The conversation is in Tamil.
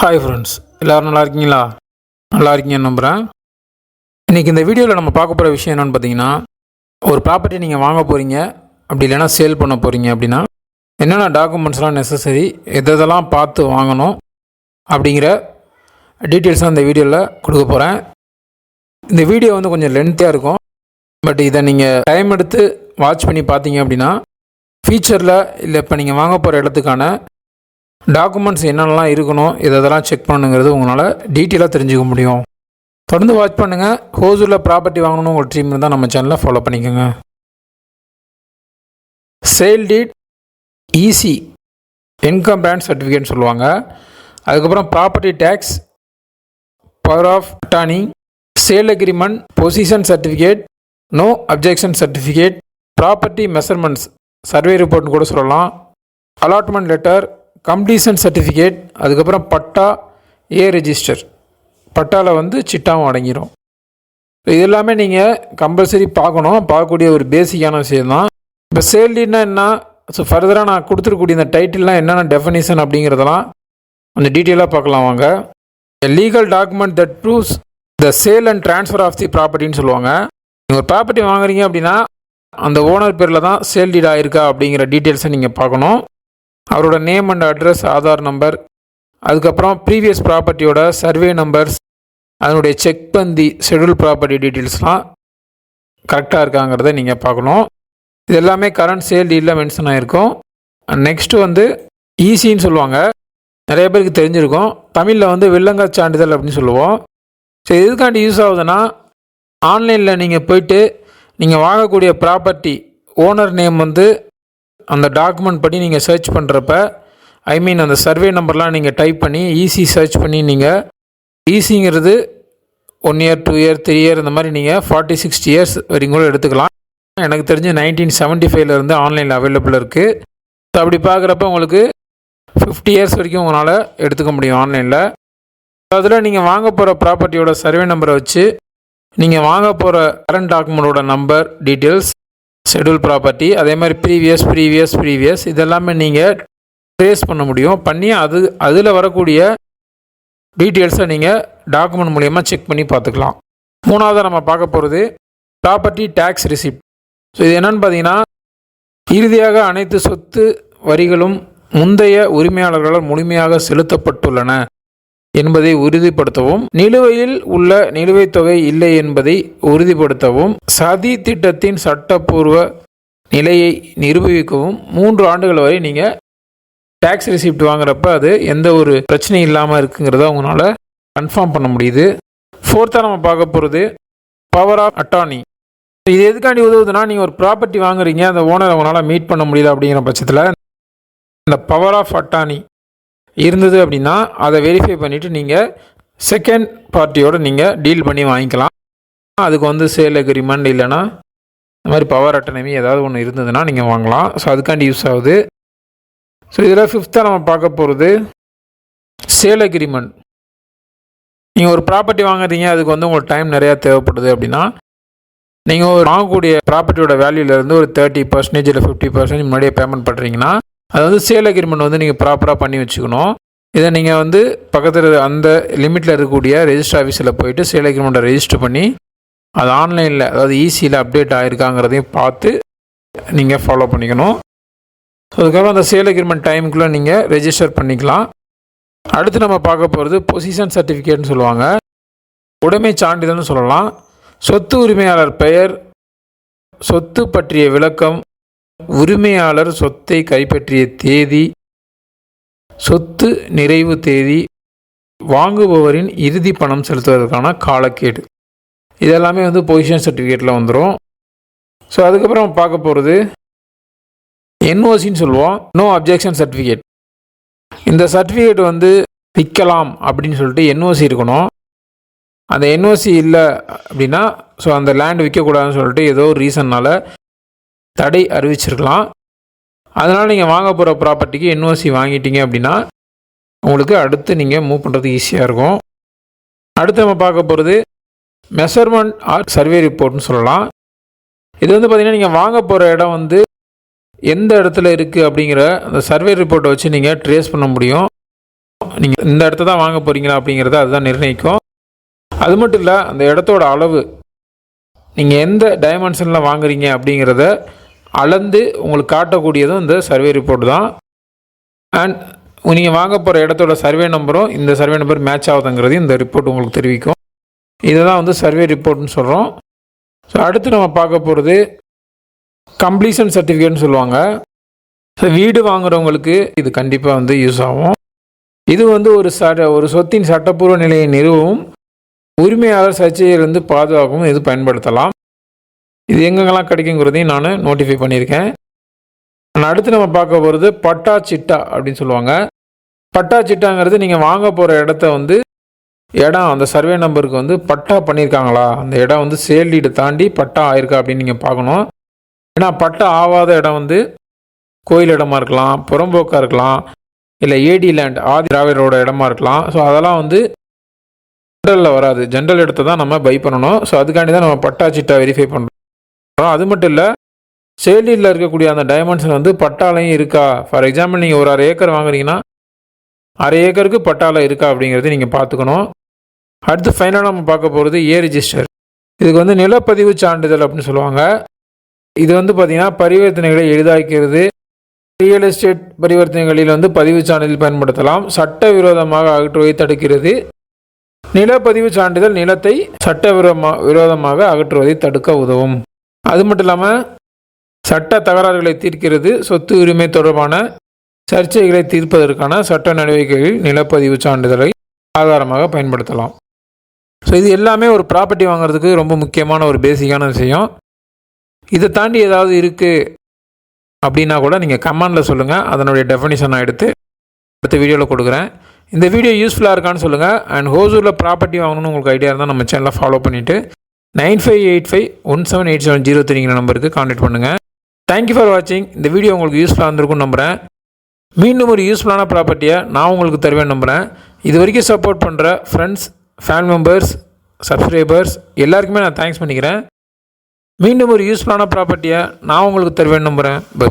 ஹாய் ஃப்ரெண்ட்ஸ் எல்லோரும் நல்லா இருக்கீங்களா? நல்லா இருக்கீங்கன்னு நம்புகிறேன் இன்றைக்கி இந்த வீடியோவில் நம்ம பார்க்க போகிற விஷயம் என்னென்னு பார்த்தீங்கன்னா ஒரு ப்ராப்பர்ட்டி நீங்கள் வாங்க போகிறீங்க அப்படி இல்லைன்னா சேல் பண்ண போகிறீங்க அப்படின்னா என்னென்ன டாக்குமெண்ட்ஸ்லாம் நெசசரி எதெல்லாம் பார்த்து வாங்கணும் அப்படிங்கிற டீட்டெயில்ஸ் இந்த வீடியோவில் கொடுக்க போகிறேன் இந்த வீடியோ வந்து கொஞ்சம் லென்த்தியாக இருக்கும். பட் இதை நீங்கள் டைம் எடுத்து வாட்ச் பண்ணி பார்த்தீங்க அப்படின்னா ஃபியூச்சரில் இல்லை இப்போ நீங்கள் வாங்க போகிற இடத்துக்கான டாக்குமெண்ட்ஸ் என்னென்னலாம் இருக்கணும் இதெல்லாம் செக் பண்ணுங்கிறது உங்களால் டீட்டெயிலாக தெரிஞ்சுக்க முடியும். தொடர்ந்து வாட்ச் பண்ணுங்கள் ஹோசூரில் ப்ராப்பர்ட்டி வாங்கணும்னு உங்கள் ட்ரீம் இருந்தால் நம்ம சேனலை ஃபாலோ பண்ணிக்கோங்க. Sale deed EC income pant சர்டிஃபிகேட்னு சொல்லுவாங்க. அதுக்கப்புறம் property tax power of attorney sale agreement possession certificate no objection certificate property measurements survey ரிப்போர்ட்னு கூட சொல்லலாம். அலாட்மெண்ட் லெட்டர் கம்ப்ளீஷன் சர்டிஃபிகேட் அதுக்கப்புறம் பட்டா ஏ ரெஜிஸ்டர் பட்டாவில் வந்து சிட்டாவும் அடங்கிடும் இது எல்லாமே நீங்கள் கம்பல்சரி பார்க்கணும். பார்க்கக்கூடிய ஒரு பேசிக்கான விஷயம் தான். இப்போ சேல்டின்னா என்ன? ஸோ ஃபர்தராக நான் கொடுத்துருக்கூடிய இந்த டைட்டில்லாம் என்னென்ன டெஃபனிஷன் அப்படிங்கிறதெல்லாம் கொஞ்சம் டீட்டெயிலாக பார்க்கலாம் வாங்க. Legal document that proves the sale and transfer of the ப்ராப்பர்ட்டின்னு சொல்லுவாங்க. நீங்கள் ஒரு ப்ராப்பர்ட்டி வாங்குறீங்க அப்படின்னா அந்த ஓனர் பேரில் தான் சேல் டீட் ஆயிருக்கா அப்படிங்கிற டீட்டெயில்ஸை நீங்கள் பார்க்கணும். அவரோட name and address Aadhaar number அதுக்கப்புறம் ப்ரீவியஸ் ப்ராப்பர்ட்டியோட சர்வே நம்பர்ஸ் அதனுடைய செக் பந்தி ஷெடியூல் ப்ராப்பர்ட்டி டீட்டெயில்ஸ்லாம் கரெக்டாக இருக்காங்கிறத நீங்கள் பார்க்கணும். இது எல்லாமே கரண்ட் சேல் டீலில் மென்ஷன் ஆகிருக்கும் நெக்ஸ்ட்டு வந்து ஈஸின்னு சொல்லுவாங்க. நிறைய பேருக்கு தெரிஞ்சிருக்கும். தமிழில் வந்து வில்லங்க சான்றிதழ் அப்படின்னு சொல்லுவோம். ஸோ எதுக்காண்டி யூஸ் ஆகுதுன்னா ஆன்லைனில் நீங்கள் போயிட்டு நீங்கள் வாங்கக்கூடிய ப்ராப்பர்ட்டி ஓனர் நேம் வந்து அந்த டாக்குமெண்ட் படி நீங்கள் சர்ச் பண்ணுறப்ப ஐ மீன் அந்த சர்வே நம்பர்லாம் நீங்கள் டைப் பண்ணி ஈஸி சர்ச் பண்ணி நீங்கள் ஈஸிங்கிறது one year two year three year இந்த மாதிரி நீங்கள் ஃபார்ட்டி சிக்ஸ்டி இயர்ஸ் வரைக்கும் கூட எடுத்துக்கலாம். எனக்கு தெரிஞ்சு நைன்டீன் செவன்ட்டி ஃபைவ்லேருந்து ஆன்லைனில் அவைலபிள் இருக்குது ஸோ அப்படி பார்க்குறப்ப உங்களுக்கு ஃபிஃப்டி இயர்ஸ் வரைக்கும் உங்களால் எடுத்துக்க முடியும் ஆன்லைனில் அதில் நீங்கள் வாங்க போகிற ப்ராப்பர்ட்டியோட சர்வே நம்பரை வச்சு நீங்கள் வாங்க போகிற கரண்ட் டாக்குமெண்ட்டோட நம்பர் டீட்டெயில்ஸ் ஷெடியூல் ப்ராப்பர்ட்டி அதே மாதிரி ப்ரீவியஸ் ப்ரீவியஸ் ப்ரீவியஸ் இதெல்லாமே நீங்கள் ட்ரேஸ் பண்ண முடியும். பண்ணி அது அதில் வரக்கூடிய டீட்டெயில்ஸை நீங்கள் டாக்குமெண்ட் மூலயமா செக் பண்ணி பார்த்துக்கலாம். மூணாவதாக நம்ம பார்க்க போகிறது ப்ராப்பர்ட்டி டேக்ஸ் ரிசிப்ட் ஸோ இது என்னென்னு பார்த்தீங்கன்னா இறுதியாக அனைத்து சொத்து வரிகளும் முந்தைய உரிமையாளர்களால் முழுமையாக செலுத்தப்பட்டுள்ளன. என்பதை உறுதிப்படுத்தவும் நிலுவையில் உள்ள நிலுவைத் தொகை இல்லை என்பதை உறுதிப்படுத்தவும் சதி திட்டத்தின் சட்டப்பூர்வ நிலையை நிரூபிக்கவும் மூன்று ஆண்டுகள் வரை நீங்கள் டேக்ஸ் ரிசிப்ட் வாங்குறப்ப அது எந்த ஒரு பிரச்சனையும் இல்லாமல் இருக்குங்கிறத உங்களால் கன்ஃபார்ம் பண்ண முடியுது. ஃபோர்த்தாக நம்ம பார்க்க போகிறது பவர் ஆஃப் அட்டானி இது எதுக்காண்டி உதவுதுன்னா நீங்கள் ஒரு ப்ராப்பர்ட்டி வாங்குறீங்க அந்த ஓனரை உங்களால் மீட் பண்ண முடியல அப்படிங்கிற பட்சத்தில் இந்த பவர் ஆஃப் அட்டானி இருந்தது அப்படின்னா அதை வெரிஃபை பண்ணிவிட்டு நீங்கள் செகண்ட் பார்ட்டியோடு நீங்கள் டீல் பண்ணி வாங்கிக்கலாம். அதுக்கு வந்து சேல் அக்ரிமெண்ட் இல்லைன்னா இந்த மாதிரி பவர் அட்டனமி ஏதாவது ஒன்று இருந்ததுன்னா நீங்கள் வாங்கலாம். ஸோ அதுக்காண்டி யூஸ் ஆகுது. ஸோ இதில் ஃபிஃப்த்தாக நம்ம பார்க்க போகிறது சேல் அக்ரிமெண்ட் நீங்கள் ஒரு ப்ராப்பர்ட்டி வாங்குறீங்க அதுக்கு வந்து உங்களுக்கு டைம் நிறையா தேவைப்படுது அப்படின்னா நீங்கள் ஒரு வாங்கக்கூடிய ப்ராப்பர்ட்டியோட வேல்யூலேருந்து ஒரு தேர்ட்டி பர்சன்டேஜ் இல்லை ஃபிஃப்டி பர்சன்டேஜ் முன்னாடியே பேமெண்ட் பண்ணுறீங்கன்னா அது வந்து சேல் அக்ரிமெண்ட் வந்து நீங்கள் ப்ராப்பராக பண்ணி வச்சுக்கணும். இதை நீங்கள் வந்து பக்கத்தில் அந்த லிமிட்டில் இருக்கக்கூடிய ரெஜிஸ்டர் ஆஃபீஸில் போயிட்டு சேல் அக்ரிமெண்ட்டை ரெஜிஸ்டர் பண்ணி அது ஆன்லைனில் அதாவது e ஈஸியில் அப்டேட் ஆகிருக்காங்கிறதையும் பார்த்து நீங்கள் ஃபாலோ பண்ணிக்கணும். ஸோ அதுக்கப்புறம் அந்த சேல் அக்ரிமெண்ட் டைமுக்குள்ளே நீங்கள் ரெஜிஸ்டர் பண்ணிக்கலாம். அடுத்து நம்ம பார்க்க போகிறது பொசிஷன் சர்டிஃபிகேட்னு சொல்லுவாங்க. உடைமை சான்றிதழ்னு சொல்லலாம். சொத்து உரிமையாளர் பெயர் சொத்து பற்றிய விளக்கம் உரிமையாளர் சொத்தை கைப்பற்றிய தேதி சொத்து நிறைவு தேதி வாங்குபவரின் இறுதி பணம் செலுத்துவதற்கான காலக்கேடு. இதெல்லாமே வந்து பொசிஷன் சர்டிஃபிகேட்டில் வந்துடும் ஸோ அதுக்கப்புறம் பார்க்க போகிறது என்ஓசின்னு சொல்லுவோம். நோ அப்ஜெக்ஷன் சர்டிஃபிகேட் இந்த சர்டிஃபிகேட் வந்து விற்கலாம் அப்படின்னு சொல்லிட்டு என்ஓசி இருக்கணும். அந்த என்ஓசி இல்லை அப்படின்னா ஸோ அந்த லேண்ட் விற்கக்கூடாதுன்னு சொல்லிட்டு ஏதோ ஒரு ரீசன்னால் தடை அறிவிச்சிருக்கலாம். அதனால் நீங்கள் வாங்க போகிற ப்ராப்பர்ட்டிக்கு என்ஓசி வாங்கிட்டீங்க அப்படின்னா உங்களுக்கு அடுத்து நீங்கள் மூவ் பண்ணுறதுக்கு ஈஸியாக இருக்கும். அடுத்து நம்ம பார்க்க போகிறது மெஷர்மெண்ட் ஆர் சர்வே ரிப்போர்ட்னு சொல்லலாம். இது வந்து பார்த்திங்கன்னா நீங்கள் வாங்க போகிற இடம் வந்து எந்த இடத்துல இருக்குது அப்படிங்கிற அந்த சர்வே ரிப்போர்ட்டை வச்சு நீங்கள் ட்ரேஸ் பண்ண முடியும். நீங்கள் இந்த இடத்த தான் வாங்க போகிறீங்களா அப்படிங்கிறத அதுதான் நிர்ணயிக்கும். அது மட்டும் இல்லை அந்த இடத்தோட அளவு நீங்கள் எந்த டைமென்ஷனில் வாங்குறீங்க அப்படிங்கிறத அளந்து உங்களுக்கு காட்டக்கூடியதும் இந்த சர்வே ரிப்போர்ட் தான். அண்ட் நீங்கள் வாங்க போகிற இடத்தோட சர்வே நம்பரும் இந்த சர்வே நம்பர் மேட்ச் ஆகுதுங்கிறது இந்த ரிப்போர்ட் உங்களுக்கு தெரிவிக்கும். இதை தான் வந்து சர்வே ரிப்போர்ட்னு சொல்கிறோம் ஸோ அடுத்து நம்ம பார்க்க போகிறது கம்ப்ளீஷன் சர்டிஃபிகேட்னு சொல்லுவாங்க. ஸோ வீடு வாங்குறவங்களுக்கு இது கண்டிப்பாக வந்து யூஸ் ஆகும். இது வந்து ஒரு சட்ட ஒரு சொத்தின் சட்டப்பூர்வ நிலையை நிறுவவும் உரிமையாளர் சர்ச்சையிலிருந்து பாதுகாக்கவும் இது பயன்படுத்தலாம். இது எங்கெங்கெல்லாம் கிடைக்குங்கிறதையும் நான் நோட்டிஃபை பண்ணியிருக்கேன். அடுத்து நம்ம பார்க்க போகிறது பட்டா சிட்டா அப்படின்னு சொல்லுவாங்க. பட்டா சிட்டாங்கிறது நீங்கள் வாங்க போகிற இடத்த வந்து இடம் அந்த சர்வே நம்பருக்கு வந்து பட்டா பண்ணியிருக்காங்களா? அந்த இடம் வந்து சேல் டீடு தாண்டி பட்டா ஆயிருக்கா அப்படின்னு நீங்கள் பார்க்கணும். ஏன்னா பட்டா ஆகாத இடம் வந்து கோயில் இடமா இருக்கலாம் புறம்போக்காக இருக்கலாம் இல்லை ஏடி லேண்ட் ஆதி திராவிடரோட இடமா இருக்கலாம். ஸோ அதெல்லாம் வந்து ஜென்ரலில் வராது. ஜென்ரல் இடத்த தான் நம்ம பை பண்ணணும். ஸோ அதுக்காண்டி தான் நம்ம பட்டா சிட்டா வெரிஃபை பண்ணுறோம் அது மட்டும் இல்லை சேலியில் இருக்கக்கூடிய அந்த டைமென்ஷன் வந்து பட்டாலையும் இருக்கா? ஃபார் எக்ஸாம்பிள் நீங்கள் ஒரு அரை ஏக்கர் வாங்குறீங்கன்னா அரை ஏக்கருக்கு பட்டாலை இருக்கா அப்படிங்கிறது நீங்கள் பார்த்துக்கணும். அடுத்து ஃபைனலாக நம்ம பார்க்க போகிறது ஏ ரிஜிஸ்டர் இதுக்கு வந்து நிலப்பதிவு சான்றிதழ் அப்படின்னு சொல்லுவாங்க. இது வந்து பார்த்திங்கன்னா பரிவர்த்தனைகளை எளிதாக்கிறது. ரியல் எஸ்டேட் பரிவர்த்தனைகளில் வந்து பதிவு சான்றிதழ் பயன்படுத்தலாம். சட்டவிரோதமாக அகற்றுவதை தடுக்கிறது. நிலப்பதிவு சான்றிதழ் நிலத்தை சட்டவிரோதமாக விரோதமாக அகற்றுவதை தடுக்க உதவும். அது மட்டும் இல்லாமல் சட்ட தகராறுகளை தீர்க்கிறது சொத்து உரிமை தொடர்பான சர்ச்சைகளை தீர்ப்பதற்கான சட்ட நடவடிக்கைகளில் நிலப்பதிவு சான்றிதழை ஆதாரமாக பயன்படுத்தலாம். ஸோ இது எல்லாமே ஒரு ப்ராப்பர்ட்டி வாங்குறதுக்கு ரொம்ப முக்கியமான ஒரு பேசிக்கான விஷயம். இதை தாண்டி ஏதாவது இருக்குது அப்படின்னா கூட நீங்கள் கமெண்டில் சொல்லுங்கள் அதனுடைய டெஃபினிஷன் நான் எடுத்து அடுத்த வீடியோவில் கொடுக்குறேன். இந்த வீடியோ யூஸ்ஃபுல்லாக இருக்கான்னு சொல்லுங்கள் அண்ட் ஹோசூரில் ப்ராப்பர்ட்டி வாங்கணும்னு உங்களுக்கு ஐடியா இருந்தால் நம்ம சேனலை ஃபாலோ பண்ணிவிட்டு nine five eight five one seven eight seven zero த்ரீங்கிற நம்பருக்கு காண்டாக்ட் பண்ணுங்கள் தேங்க்யூ ஃபார் வாட்சிங் இந்த வீடியோ உங்களுக்கு யூஸ்ஃபுல்லாக இருந்திருக்கும் நம்புகிறேன் மீண்டும் ஒரு யூஸ்ஃபுல்லான ப்ராப்பர்ட்டியை நான் உங்களுக்கு தருவேன் நம்புகிறேன் இது வரைக்கும் சப்போர்ட் பண்ணுற ஃப்ரெண்ட்ஸ் ஃபேமிலி மெம்பர்ஸ் சப்ஸ்கிரைபர்ஸ் எல்லாருக்குமே நான் தேங்க்ஸ் பண்ணிக்கிறேன். மீண்டும் ஒரு யூஸ்ஃபுல்லான ப்ராப்பர்ட்டியை நான் உங்களுக்கு தருவேன் நம்புகிறேன் பை